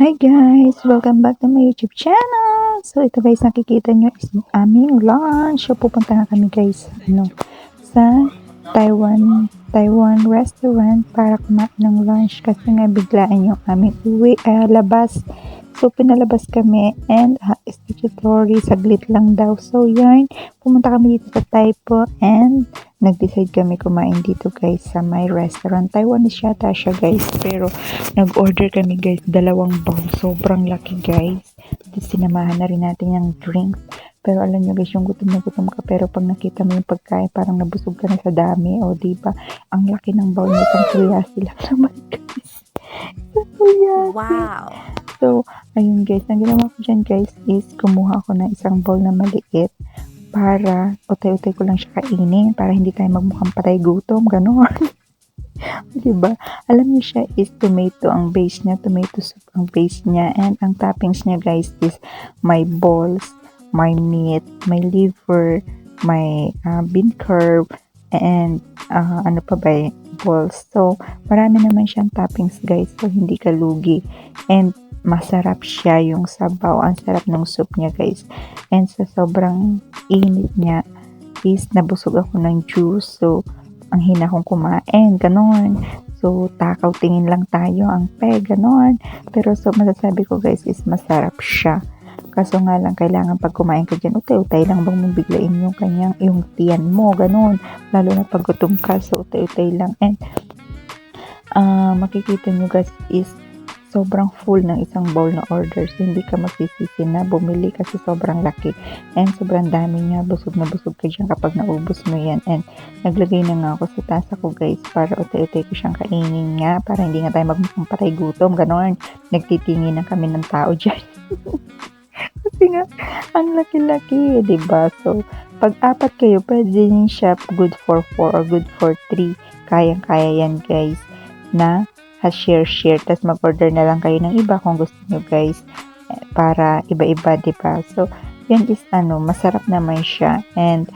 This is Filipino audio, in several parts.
Hi guys! Welcome back to my YouTube channel! So ito guys, nakikita nyo is aming lunch. So pupunta nga kami guys ano, sa Taiwan Taiwan restaurant para kumain ng lunch kasi nga biglaan yung aming uwi, uh, labas. So pinalabas kami and uh, statutory, saglit lang daw. So yarn, pumunta kami dito sa Taipo and nag-decide kami kumain dito guys sa my restaurant. Taiwanese yata siya guys. Pero nag-order kami guys dalawang bowl. Sobrang laki guys. Sinamahan na rin natin yung drinks. Pero alam nyo guys, yung gutom na gutom ka. Pero pag nakita mo yung pagkain, parang nabusog ka na sa dami. O diba, ang laki ng bowl nito. Ang lang naman guys. Wow. So, ayun guys, ang ginawa ko dyan guys is kumuha ako ng isang bowl na maliit para utay-utay ko lang siya kainin para hindi tayo magmukhang patay gutom, gano'n. diba? Alam niyo siya is tomato ang base niya, tomato soup ang base niya, and ang toppings niya guys is my balls, my meat, my liver, my uh, bean curd, and uh, ano pa ba balls. So, marami naman siyang toppings guys, so hindi ka lugi. And masarap siya yung sabaw. Ang sarap ng soup niya guys. And sa sobrang init niya is nabusog ako ng juice. So, ang hina kong kumain. Ganon. So, takaw tingin lang tayo ang pe. Ganon. Pero so, masasabi ko guys is masarap siya. Kaso nga lang, kailangan pag kumain ka dyan, utay-utay lang bang mabiglain yung kanyang, yung tiyan mo, ganon. Lalo na pag gutom ka, so utay-utay lang. And, uh, makikita nyo guys is sobrang full ng isang bowl na order. So, hindi ka magsisisi na bumili kasi sobrang laki. And sobrang dami niya. Busog na busog ka dyan kapag naubos mo yan. And naglagay na nga ako sa tasa ko guys para utay-utay ko siyang kainin nga para hindi nga tayo magmukhang patay gutom. Ganon. Nagtitingin na kami ng tao dyan. kasi nga, ang laki-laki. Eh, diba? So, pag apat kayo, pwede din siya good for 4 or good for 3. Kayang-kaya yan guys na share-share. Tapos mag-order na lang kayo ng iba kung gusto nyo guys. eh, Para iba-iba, di ba So, yan is ano, masarap naman siya. And,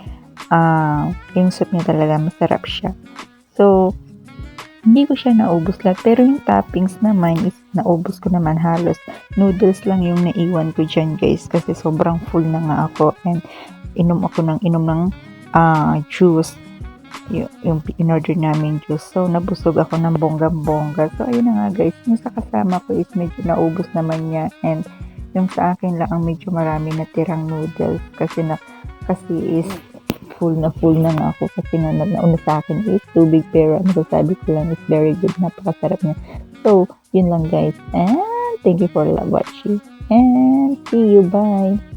uh, yung soup niya talaga, masarap siya. So, hindi ko siya naubos lahat. Pero yung toppings naman is naubos ko naman halos. Noodles lang yung naiwan ko dyan guys. Kasi sobrang full na nga ako. And, inom ako ng inom ng uh, juice yung, yung in-order namin juice. So, nabusog ako ng bonggang-bongga. So, ayun na nga guys. Yung sa kasama ko is medyo naubos naman niya. And, yung sa akin lang ang medyo marami na tirang noodles. Kasi na, kasi is full na full na nga ako. Kasi nga na, nauna sa akin is tubig. Pero ang sasabi ko lang is very good. Napakasarap niya. So, yun lang guys. And, thank you for watching. And, see you. Bye.